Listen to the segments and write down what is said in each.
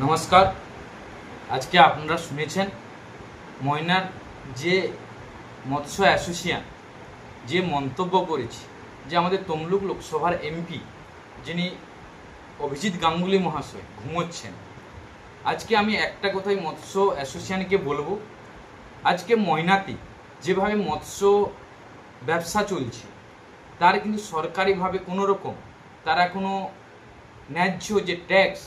নমস্কার। আজকে আপনারা শুনেছেন ময়নার যে মৎস্য অ্যাসোসিয়েশন, যে মন্তব্য করেছে যে আমাদের তমলুক লোকসভার এমপি যিনি অভিজিৎ গাঙ্গুলি মহাশয় ঘুমোচ্ছেন। আজকে আমি একটা কথাই মৎস্য অ্যাসোসিয়েশনকে বলব। আজকে ময়নাতে যেভাবে মৎস্য ব্যবসা চলছে, তার কিন্তু সরকারিভাবে কোনো রকম তারা কোনো ন্যায্য যে ট্যাক্স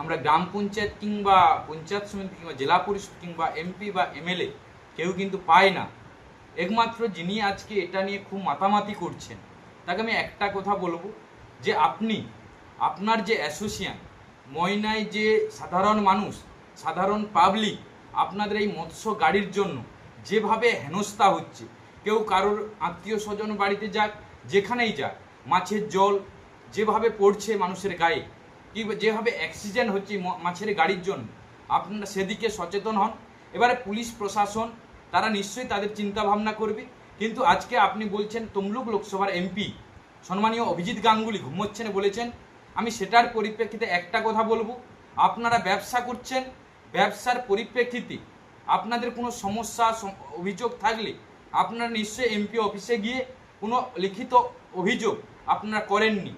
আমরা গ্রাম পঞ্চায়েত কিংবা পঞ্চায়েত সমিতি কিংবা জেলা পরিষদ কিংবা এমপি বা এমএলএ কেউ কিন্তু পায় না। একমাত্র যিনি আজকে এটা নিয়ে খুব মাতামাতি করছেন, তাকে আমি একটা কথা বলব যে আপনি, আপনার যে অ্যাসোসিয়েশন ময়নায় যে সাধারণ মানুষ, সাধারণ পাবলিক আপনাদের এই মৎস্য গাড়ির জন্য যেভাবে হেনস্থা হচ্ছে, কেউ কারোর আত্মীয় স্বজন বাড়িতে যাক, যেখানেই যাক, মাছের জল যেভাবে পড়ছে মানুষের গায়ে কি যেভাবে অ্যাক্সিডেন্ট হচ্ছে মাছের গাড়ির জন্য, আপনারা সেদিকে সচেতন হন। এবারে পুলিশ, প্রশাসন, তারা নিশ্চয়ই তাদের চিন্তা ভাবনা করবে। কিন্তু আজকে আপনি বলছেন তমলুক লোকসভার এমপি, সম্মানীয় অভিজিৎ গাঙ্গুলি ঘুমোচ্ছেন বলেছেন, আমি সেটার পরিপ্রেক্ষিতে একটা কথা বলব। আপনারা ব্যবসা করছেন, ব্যবসার পরিপ্রেক্ষিতে আপনাদের কোনো সমস্যা অভিযোগ থাকলে আপনারা নিশ্চয়ই এমপি অফিসে গিয়ে কোনো লিখিত অভিযোগ আপনারা করেননি।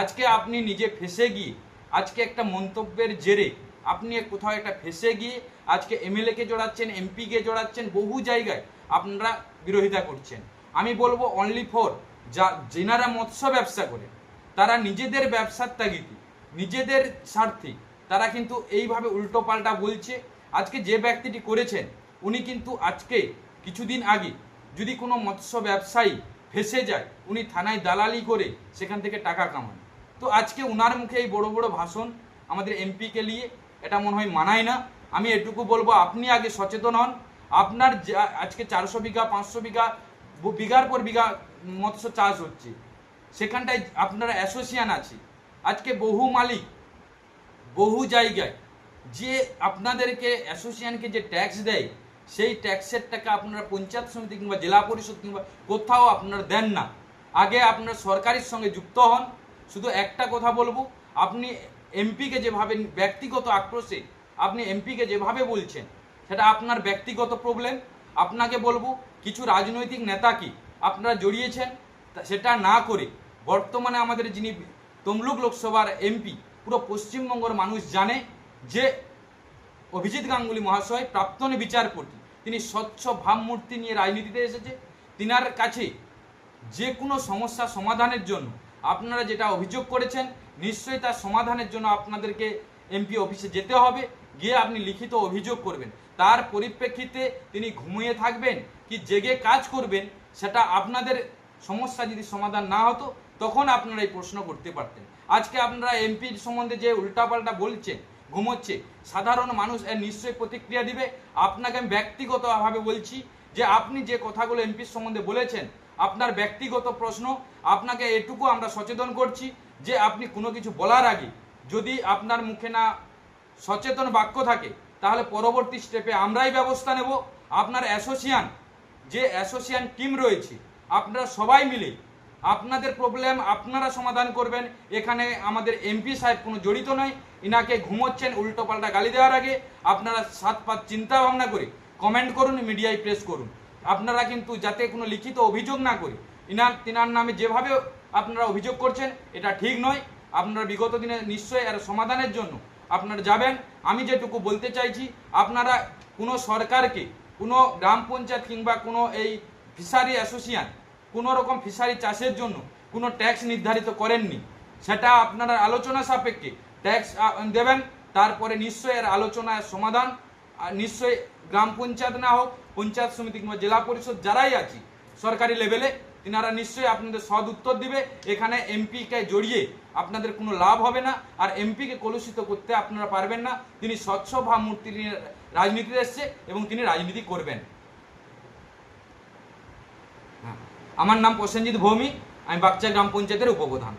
আজকে আপনি নিজে ফেসে গিয়ে আজকে একটা মন্তব্যের জেরে আপনি কোথাও একটা ফেসে গিয়ে আজকে এমএলএ কে জড়াচ্ছেন এমপি কে জড়াচ্ছেন, বহু জায়গায় আপনারা বিরোধিতা করছেন। আমি বলব অনলি ফর যা, যেনারা মৎস্য ব্যবসা করে, তারা নিজেদের ব্যবসার তাগিদে, নিজেদের স্বার্থে, তারা কিন্তু এইভাবে উল্টো পাল্টা বলছে। আজকে যে ব্যক্তিটি করেছেন, উনি কিন্তু আজকে কিছুদিন আগে যদি কোনো মৎস্য ব্যবসায়ী ফেসে যায়, উনি থানায় দালালি করে সেখান থেকে টাকা কামান। তো আজকে উনার মুখে এই বড় বড় ভাষণ আমাদের এমপিকে নিয়ে এটা মনে হয় মানায় না। আমি এটুকু বলব, আপনি আগে সচেতন হন। আপনার আজকে চারশো বিঘা, পাঁচশো বিঘা বিঘার পর বিঘা মৎস্য চাষ হচ্ছে। সেখানটায় আপনারা অ্যাসোসিয়েশন আছে। আজকে বহু মালিক, বহু জায়গায় যে আপনাদেরকে অ্যাসোসিয়েশনকে যে ট্যাক্স দেয়, সেই ট্যাক্সের টাকা আপনারা পঞ্চায়েত সমিতি কিংবা জেলা পরিষদ কিংবা কোথাও আপনারা দেন না। আগে আপনারা সরকারের সঙ্গে যুক্ত হন। শুধু একটা কথা বলব, আপনি এমপিকে যেভাবে ব্যক্তিগত আক্রোশে, আপনি এমপিকে যেভাবে বলছেন, সেটা আপনার ব্যক্তিগত প্রবলেম আপনাকে বলব, কিছু রাজনৈতিক নেতাকে আপনারা জড়িয়েছেন সেটা না করে বর্তমানে আমাদের যিনি তমলুক লোকসভার এমপি, পুরো পশ্চিমবঙ্গের মানুষ জানে যে অভিজিৎ গাঙ্গুলি মহাশয় প্রাক্তন বিচারপতি, তিনি স্বচ্ছ ভাবমূর্তি নিয়ে রাজনীতিতে এসেছে। তিনার কাছে যে কোনো সমস্যা সমাধানের জন্য আপনারা যেটা অভিযোগ করেছেন, নিশ্চয়ই তার সমাধানের জন্য আপনাদেরকে এমপি অফিসে যেতে হবে। গিয়ে আপনি লিখিত অভিযোগ করবেন। তার পরিপ্রেক্ষিতে তিনি ঘুমিয়ে থাকবেন কি জেগে কাজ করবেন, সেটা আপনাদের সমস্যা যদি সমাধান না হতো, তখন আপনারা এই প্রশ্ন করতে পারতেন। আজকে আপনারা এমপির সম্বন্ধে যে উল্টাপাল্টা বলছেন, ঘুমোচ্ছে, সাধারণ মানুষ এর নিশ্চয়ই প্রতিক্রিয়া দিবে। আপনাকে আমি ব্যক্তিগতভাবে বলছি যে আপনি যে কথাগুলো এমপির সম্বন্ধে বলেছেন আপনার ব্যক্তিগত প্রশ্ন, আপনাকে এটুকু আমরা সচেতন করছি যে আপনি কোনো কিছু বলার আগে যদি আপনার মুখে না সচেতন বাক্য থাকে, তাহলে পরবর্তী স্টেপে আমরাই ব্যবস্থা নেব। আপনার অ্যাসোসিয়ান যে অ্যাসোসিয়ান টিম রয়েছে, আপনারা সবাই মিলে আপনাদের প্রবলেম আপনারা সমাধান করবেন। এখানে আমাদের এমপি সাহেব কোনো জড়িত নয়, ইনাকে ঘুমোচ্ছেন উল্টো পাল্টা গালি দেওয়ার আগে। আপনারা সাত পাঁচ চিন্তা ভাবনা করে কমেন্ট করুন মিডিয়ায় প্রেস করুন। আপনারা কিন্তু যাতে কোনো লিখিত অভিযোগ না করে। ইনার তিনার নামে যেভাবে আপনারা অভিযোগ করছেন, এটা ঠিক নয়। আপনারা বিগত দিনে নিশ্চয়ই এর সমাধানের জন্য আপনারা যাবেন। আমি যেটুকু বলতে চাইছি, আপনারা কোনো সরকারকে, কোনো গ্রাম পঞ্চায়েত কিংবা কোনো এই ফিশারি অ্যাসোসিয়েশন, কোনো রকম ফিশারি চাষের জন্য কোনো ট্যাক্স নির্ধারিত করেননি। সেটা আপনারা আলোচনা সাপেক্ষে ট্যাক্স দেবেন। তারপরে নিশ্চয়ই এর আলোচনার সমাধান নিশ্চয়ই গ্রাম পঞ্চায়েত না হোক, পঞ্চায়েত সমিতি কিংবা জেলা পরিষদ যারাই আছি, সরকারি লেভেলে তিনারা নিশ্চয়ই আপনাদের সদ উত্তর দিবে। এখানে এমপিকে জড়িয়ে আপনাদের কোনো লাভ হবে না, আর এমপিকে কলুষিত করতে আপনারা পারবেন না। তিনি স্বচ্ছ ভাবমূর্তি নিয়ে রাজনীতিতে এসছে এবং তিনি রাজনীতি করবেন। হ্যাঁ। আমার নাম প্রসেনজিৎ ভৌমি, আমি বাগচা গ্রাম পঞ্চায়েতের উপপ্রধান।